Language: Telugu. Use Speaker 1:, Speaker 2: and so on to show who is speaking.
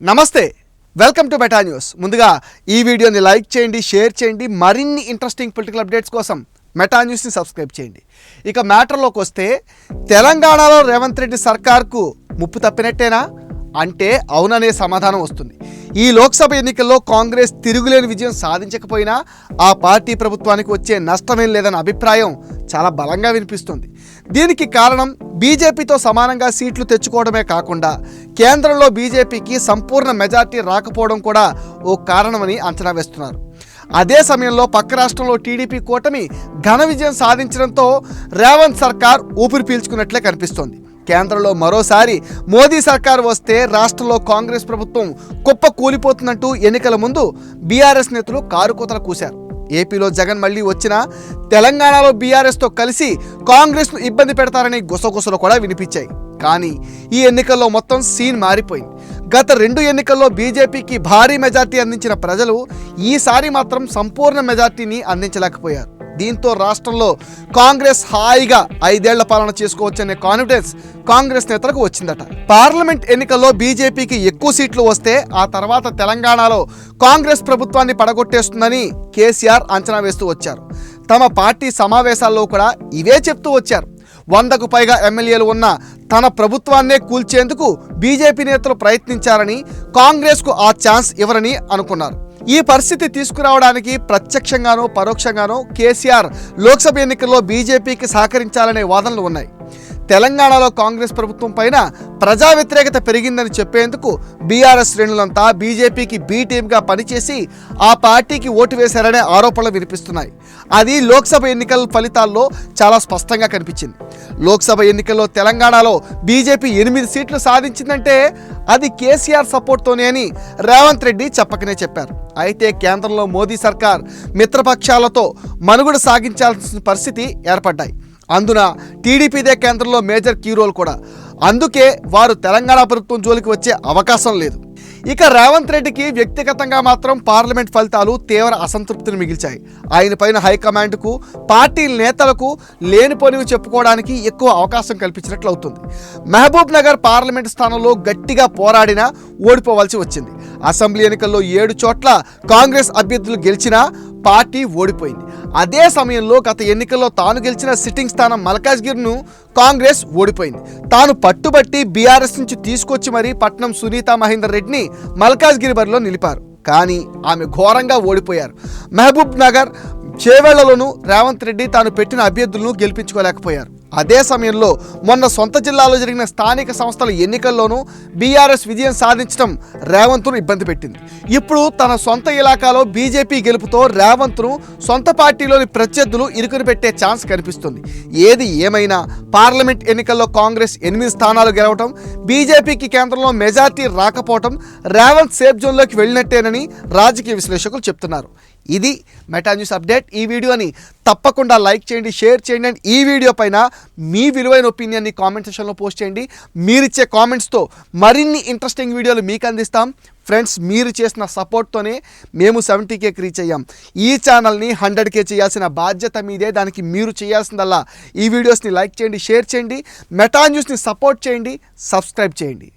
Speaker 1: నమస్తే వెల్కమ్ టు బెటా న్యూస్. ముందుగా ఈ వీడియోని లైక్ చేయండి షేర్ చేయండి మరిన్ని ఇంట్రెస్టింగ్ పొలిటికల్ అప్డేట్స్ కోసం మెటా న్యూస్ని సబ్స్క్రైబ్ చేయండి. ఇక మ్యాటర్లోకి వస్తే తెలంగాణలో రేవంత్ రెడ్డి సర్కార్కు ముప్పు తప్పినట్టేనా? అంటే అవుననే సమాధానం వస్తుంది. ఈ లోక్సభ ఎన్నికల్లో కాంగ్రెస్ తిరుగులేని విజయం సాధించకపోయినా ఆ పార్టీ ప్రభుత్వానికి వచ్చే నష్టమేం లేదన్న అభిప్రాయం చాలా బలంగా వినిపిస్తుంది. దీనికి కారణం బీజేపీతో సమానంగా సీట్లు తెచ్చుకోవడమే కాకుండా కేంద్రంలో బీజేపీకి సంపూర్ణ మెజార్టీ రాకపోవడం కూడా ఓ కారణమని అంచనా వేస్తున్నారు. అదే సమయంలో పక్క రాష్ట్రంలో టీడీపీ కూటమి ఘన విజయం సాధించడంతో రేవంత్ సర్కార్ ఊపిరి పీల్చుకున్నట్లే కనిపిస్తోంది. కేంద్రంలో మరోసారి మోదీ సర్కార్ వస్తే రాష్ట్రంలో కాంగ్రెస్ ప్రభుత్వం కుప్ప కూలిపోతున్నట్టు ఎన్నికల ముందు బీఆర్ఎస్ నేతలు కారుకోతలు కూశారు. ఏపీలో జగన్ మళ్ళీ వచ్చినా తెలంగాణలో బీఆర్ఎస్తో కలిసి కాంగ్రెస్ను ఇబ్బంది పెడతారని గుసగుసలు కూడా వినిపించాయి. కానీ ఈ ఎన్నికల్లో మొత్తం సీన్ మారిపోయింది. గత రెండు ఎన్నికల్లో బీజేపీకి భారీ మెజార్టీ అందించిన ప్రజలు ఈసారి మాత్రం సంపూర్ణ మెజార్టీని అందించలేకపోయారు. దీంతో రాష్ట్రంలో కాంగ్రెస్ హాయిగా ఐదేళ్ళ పాలన చేసుకోవచ్చనే కాన్ఫిడెన్స్ కాంగ్రెస్ నేతలకు వచ్చిందట. పార్లమెంట్ ఎన్నికల్లో బీజేపీకి ఎక్కువ సీట్లు వస్తే ఆ తర్వాత తెలంగాణలో కాంగ్రెస్ ప్రభుత్వాన్ని పడగొట్టేస్తుందని కేసీఆర్ అంచనా వేస్తూ వచ్చారు. తమ పార్టీ సమావేశాల్లో కూడా ఇవే చెప్తూ వచ్చారు. వందకు పైగా ఎమ్మెల్యేలు ఉన్న తన ప్రభుత్వాన్నే కూల్చేందుకు బీజేపీ నేతలు ప్రయత్నించారని కాంగ్రెస్కు ఆ ఛాన్స్ ఇవ్వరని అనుకున్నారు. ఈ పరిస్థితి తీసుకురావడానికి ప్రత్యక్షంగానో పరోక్షంగానో కేసీఆర్ లోక్సభ ఎన్నికల్లో బీజేపీకి సహకరించాలనే వాదనలు ఉన్నాయి. తెలంగాణలో కాంగ్రెస్ ప్రభుత్వం పైన ప్రజా వ్యతిరేకత పెరిగిందని చెప్పేందుకు బీఆర్ఎస్ శ్రేణులంతా బీజేపీకి బీ టీమ్గా పనిచేసి ఆ పార్టీకి ఓటు వేశారనే ఆరోపణలు వినిపిస్తున్నాయి. అది లోక్సభ ఎన్నికల ఫలితాల్లో చాలా స్పష్టంగా కనిపించింది. లోక్సభ ఎన్నికల్లో తెలంగాణలో బీజేపీ ఎనిమిది సీట్లు సాధించిందంటే అది కేసీఆర్ సపోర్ట్తోనే అని రేవంత్ రెడ్డి చెప్పకనే చెప్పారు. అయితే కేంద్రంలో మోదీ సర్కార్ మిత్రపక్షాలతో మనుగడ సాగించాల్సిన పరిస్థితి ఏర్పడ్డాయి. అందున టీడీపీదే కేంద్రంలో మేజర్ కీ రోల్ కూడా. అందుకే వారు తెలంగాణ ప్రభుత్వం జోలికి వచ్చే అవకాశం లేదు. ఇక రేవంత్ రెడ్డికి వ్యక్తిగతంగా మాత్రం పార్లమెంట్ ఫలితాలు తీవ్ర అసంతృప్తిని మిగిల్చాయి. ఆయన పైన హైకమాండ్కు పార్టీ నేతలకు లేనిపోనివి చెప్పుకోవడానికి ఎక్కువ అవకాశం కల్పించినట్లు అవుతుంది. మహబూబ్ నగర్ పార్లమెంట్ స్థానంలో గట్టిగా పోరాడినా ఓడిపోవాల్సి వచ్చింది. అసెంబ్లీ ఎన్నికల్లో ఏడు చోట్ల కాంగ్రెస్ అభ్యర్థులు గెలిచినా పార్టీ ఓడిపోయింది. అదే సమయంలో గత ఎన్నికల్లో తాను గెలిచిన సిట్టింగ్ స్థానం మల్కాజ్గిరిను కాంగ్రెస్ ఓడిపోయింది. తాను పట్టుబట్టి బీఆర్ఎస్ నుంచి తీసుకొచ్చి మరీ పట్నం సునీత మహేందర్ రెడ్డిని మల్కాజ్గిరి బరిలో నిలిపారు. కానీ ఆమె ఘోరంగా ఓడిపోయారు. మహబూబ్ నగర్ చేవేళ్ళలోనూ రేవంత్ రెడ్డి తాను పెట్టిన అభ్యర్థులను గెలిపించుకోలేకపోయారు. అదే సమయంలో మొన్న సొంత జిల్లాలో జరిగిన స్థానిక సంస్థల ఎన్నికల్లోనూ బీఆర్ఎస్ విజయం సాధించడం రేవంత్ను ఇబ్బంది పెట్టింది. ఇప్పుడు తన సొంత ఇలాకాలో బీజేపీ గెలుపుతో రేవంత్ను సొంత పార్టీలోని ప్రత్యర్థులు ఇరుకుని పెట్టే ఛాన్స్ కనిపిస్తుంది. ఏది ఏమైనా పార్లమెంట్ ఎన్నికల్లో కాంగ్రెస్ ఎనిమిది స్థానాలు గెలవటం బీజేపీకి కేంద్రంలో మెజార్టీ రాకపోవటం రేవంత్ సేఫ్ జోన్లోకి వెళ్ళినట్టేనని రాజకీయ విశ్లేషకులు చెప్తున్నారు. ఇది మెటా న్యూస్ అప్డేట్. ఈ వీడియోని తప్పకుండా లైక్ చేయండి షేర్ చేయండి అండ్ ఈ వీడియో పైన మీ విలువైన ఒపీనియన్ని కామెంట్ సెక్షన్లో పోస్ట్ చేయండి. మీరిచ్చే కామెంట్స్తో మరిన్ని ఇంట్రెస్టింగ్ వీడియోలు మీకు అందిస్తాం. ఫ్రెండ్స్ మీరు చేసిన సపోర్ట్తోనే మేము సెవెంటీ కేకి రీచ్ అయ్యాం. ఈ ఛానల్ని హండ్రెడ్ కే చేయాల్సిన బాధ్యత మీదే. దానికి మీరు చేయాల్సిందల్లా ఈ వీడియోస్ని లైక్ చేయండి షేర్ చేయండి. మెటా న్యూస్ని సపోర్ట్ చేయండి సబ్స్క్రైబ్ చేయండి.